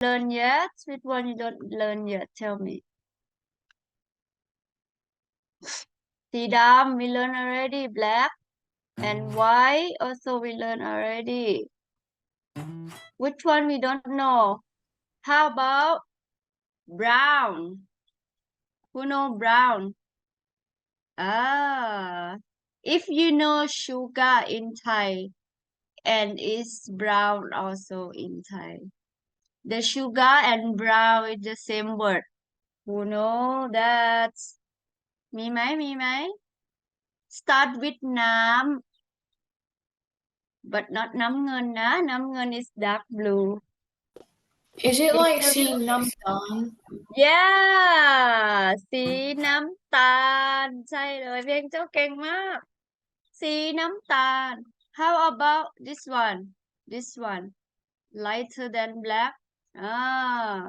learn yet? Which one you don't learn yet? Tell me. See, we learn already. Black and um. white also we learn already. Which one we don't know? How about brown? Who know brown? Ah, if you know sugar in Thai, and it's brown also in Thai. the sugar and brown is the same word who know that มีไหมมีไหม start with น้ำ but not น้ำเงินนะ น้ำเงิน is dark blue Is it like seeing Namdan? yeah สีน้ำตาล ใช่เลยเพียงเจ้าเก่งมาก สีน้ำตาล how about this one this one lighter than black อ่า